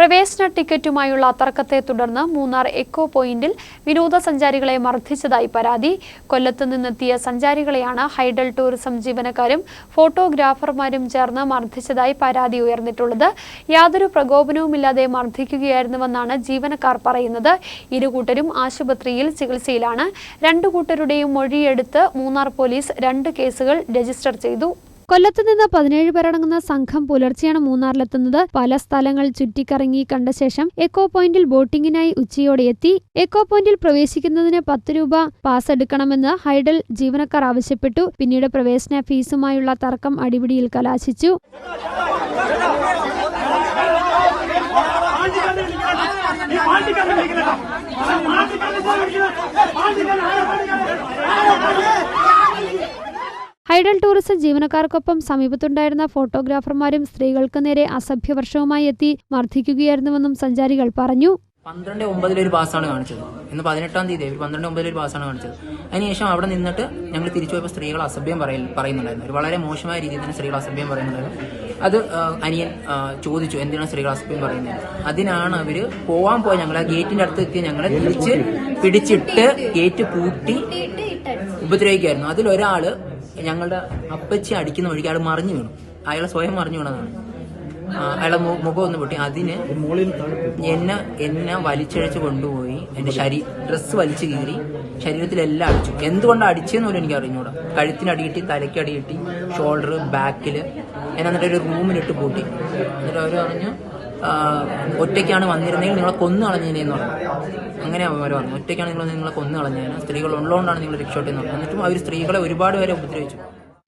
പ്രവേശന ടിക്കറ്റുമായുള്ള തർക്കത്തെ തുടർന്ന് മൂന്നാർ എക്കോ പോയിന്റിൽ വിനോദസഞ്ചാരികളെ മർദ്ദിച്ചതായി പരാതി. കൊല്ലത്ത് നിന്നെത്തിയ സഞ്ചാരികളെയാണ് ഹൈഡൽ ടൂറിസം ജീവനക്കാരും ഫോട്ടോഗ്രാഫർമാരും ചേർന്ന് മർദ്ദിച്ചതായി പരാതി ഉയർന്നിട്ടുള്ളത്. യാതൊരു പ്രകോപനവുമില്ലാതെ മർദ്ദിക്കുകയായിരുന്നുവെന്നാണ് ജീവനക്കാർ പറയുന്നത്. ഇരുകൂട്ടരും ആശുപത്രിയിൽ ചികിത്സയിലാണ്. രണ്ടു കൂട്ടരുടെയും മൊഴിയെടുത്ത് മൂന്നാർ പോലീസ് രണ്ട് കേസുകൾ രജിസ്റ്റർ ചെയ്തു. കൊല്ലത്ത് നിന്ന് പതിനേഴ് പേരടങ്ങുന്ന സംഘം പുലർച്ചെയാണ് മൂന്നാറിലെത്തുന്നത്. പല സ്ഥലങ്ങൾ ചുറ്റിക്കറങ്ങി കണ്ട ശേഷം എക്കോ പോയിന്റിൽ ബോട്ടിങ്ങിനായി ഉച്ചയോടെ എത്തി. എക്കോ പോയിന്റിൽ പ്രവേശിക്കുന്നതിന് പത്ത് രൂപ പാസ് എടുക്കണമെന്ന് ഹൈഡൽ ജീവനക്കാർ ആവശ്യപ്പെട്ടു. പിന്നീട് പ്രവേശന ഫീസുമായുള്ള തർക്കം അടിപിടിയിൽ കലാശിച്ചു. ഹൈഡൽ ടൂറിസം ജീവനക്കാർക്കൊപ്പം സമീപത്തുണ്ടായിരുന്ന ഫോട്ടോഗ്രാഫർമാരും സ്ത്രീകൾക്ക് നേരെ അസഭ്യവർഷവുമായി എത്തി മർദ്ദിക്കുകയായിരുന്നുവെന്നും സഞ്ചാരികൾ പറഞ്ഞു. പന്ത്രണ്ട് ഒമ്പതിലൊരു പാസ്സാണ് കാണിച്ചത്. ഇന്ന് പതിനെട്ടാം തീയതി ഒരു പന്ത്രണ്ട് ഒമ്പതിലൊരു പാസ്സാണ് കാണിച്ചത്. അതിനുശേഷം അവിടെ നിന്നിട്ട് ഞങ്ങൾ തിരിച്ചു പോയപ്പോൾ സ്ത്രീകൾ അസഭ്യം പറയ പറയുന്നുണ്ടായിരുന്നു. ഒരു വളരെ മോശമായ രീതിയിൽ തന്നെ സ്ത്രീകൾ അസഭ്യം പറയുന്നുണ്ടായിരുന്നു. അത് അനിയൻ ചോദിച്ചു എന്തിനാണ് സ്ത്രീകൾ അസഭ്യം പറയുന്നത്? അതിനാണ് അവർ പോവാൻ പോയ ഞങ്ങൾ ആ ഗേറ്റിന്റെ അടുത്ത് എത്തി ഞങ്ങളെ തിരിച്ച് പിടിച്ചിട്ട് ഗേറ്റ് പൂട്ടി ഉപദ്രവിക്കായിരുന്നു. അതിലൊരാൾ ഞങ്ങളുടെ അപ്പച്ചി അടിക്കുന്ന വഴിക്ക് അയാൾ മറിഞ്ഞു വീണു. അയാൾ സ്വയം മറിഞ്ഞു വീണതാണ്. അയാളെ മുഖം ഒന്ന് പൊട്ടി. അതിന് എന്നെ എന്നെ വലിച്ചഴച്ച് കൊണ്ടുപോയി. എന്റെ ശരീ ഡ്രസ് വലിച്ചു കീറി. ശരീരത്തിലെല്ലാം അടിച്ചു. എന്തുകൊണ്ടാണ് അടിച്ചതെന്ന് പോലും എനിക്ക് അറിഞ്ഞൂടാ. കഴുത്തിന് അടിയിട്ടി തലയ്ക്ക് അടിയിട്ടി ഷോൾഡർ ബാക്കിൽ എന്നെ എന്നിട്ട് ഒരു റൂമിലിട്ട് പൂട്ടി. എന്നിട്ട് അവർ പറഞ്ഞു ഒറ്റയ്ക്കാണ് വന്നിരുന്നെങ്കിൽ നിങ്ങളെ കൊന്നു കളഞ്ഞേനെന്ന് പറഞ്ഞു. അങ്ങനെ അവർ പറഞ്ഞു ഒറ്റയ്ക്കാണ് നിങ്ങൾ നിങ്ങളെ കൊന്നു കളഞ്ഞേനെ. സ്ത്രീകൾ ഉള്ളതുകൊണ്ടാണ് നിങ്ങൾ രക്ഷപ്പെട്ടെന്ന് പറഞ്ഞു. എന്നിട്ടും അവർ സ്ത്രീകളെ ഒരുപാട് പേരെ ഉപദ്രവിച്ചു.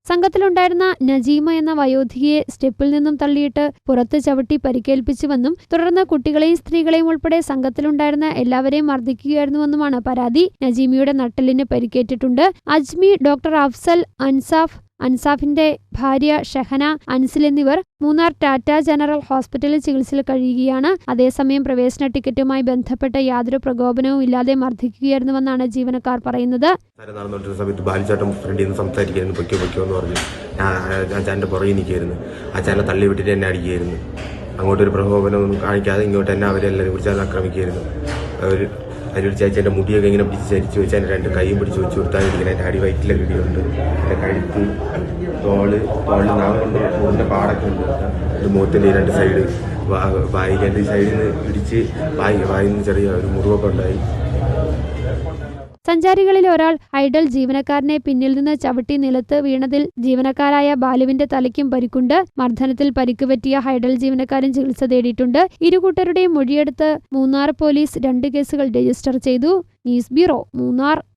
സംഘത്തിലുണ്ടായിരുന്ന നജീമ എന്ന വയോധികയെ സ്റ്റെപ്പിൽ നിന്നും തള്ളിയിട്ട് പുറത്ത് ചവിട്ടി പരിക്കേൽപ്പിച്ചുവെന്നും തുടർന്ന് കുട്ടികളെയും സ്ത്രീകളെയും ഉൾപ്പെടെ സംഘത്തിലുണ്ടായിരുന്ന എല്ലാവരെയും മർദ്ദിക്കുകയായിരുന്നുവെന്നുമാണ് പരാതി. നജീമയുടെ നട്ടലിന് പരിക്കേറ്റിട്ടുണ്ട്. അജ്മി ഡോക്ടർ അഫ്സൽ അൻസാഫ് അൻസാഫിന്റെ ഭാര്യ ഷെഹന അൻസിൽ എന്നിവർ മൂന്നാർ ടാറ്റ ജനറൽ ഹോസ്പിറ്റലിൽ ചികിത്സയിൽ കഴിയുകയാണ്. അതേസമയം പ്രവേശന ടിക്കറ്റുമായി ബന്ധപ്പെട്ട യാതൊരു പ്രകോപനവും ഇല്ലാതെ മർദ്ദിക്കുകയായിരുന്നുവെന്നാണ് ജീവനക്കാർ പറയുന്നത്. നിൽക്കുകയായിരുന്നു. തള്ളി അങ്ങോട്ടൊരു പ്രകോപനമൊന്നും കാണിക്കാതെ ഇങ്ങോട്ട് തന്നെ അവരെല്ലാവരും പിടിച്ചാൽ ആക്രമിക്കുകയായിരുന്നു. അവർ അതിൽ ചേച്ചേന്റെ മുടിയൊക്കെ ഇങ്ങനെ പിടിച്ച് ചരിച്ച് വെച്ച് എന്റെ രണ്ട് കൈയും പിടിച്ച് വെച്ച് കൊടുത്താൽ ഇരിക്കുന്നത് എന്റെ അടി വയറ്റിലൊക്കെ ഇടിയുണ്ട് എന്റെ കഴുത്ത് തോൾ തോളിൽ നാം കൊണ്ട് മുറിന്റെ പാടൊക്കെ ഉണ്ട്. മുഖത്തിന്റെ രണ്ട് സൈഡ് വായിക്കാന്റെ ഈ സൈഡിൽ നിന്ന് ഇടിച്ച് വായി വായിന്ന് ചെറിയ ഒരു മുറിവൊക്കെ ഉണ്ടായി. സഞ്ചാരികളിൽ ഒരാൾ ഐഡൽ ജീവനക്കാരനെ പിന്നിൽ നിന്ന് ചവിട്ടി നിലത്ത് വീണതിൽ ജീവനക്കാരായ ബാലുവിന്റെ തലയ്ക്കും പരിക്കുണ്ട്. മർദ്ദനത്തിൽ പരിക്ക് പറ്റിയ ഹൈഡൽ ജീവനക്കാരൻ ചികിത്സ തേടിയിട്ടുണ്ട്. ഇരുകൂട്ടരുടെയും മൊഴിയെടുത്ത് മൂന്നാർ പോലീസ് രണ്ട് കേസുകൾ രജിസ്റ്റർ ചെയ്തു. News bureau Munnar.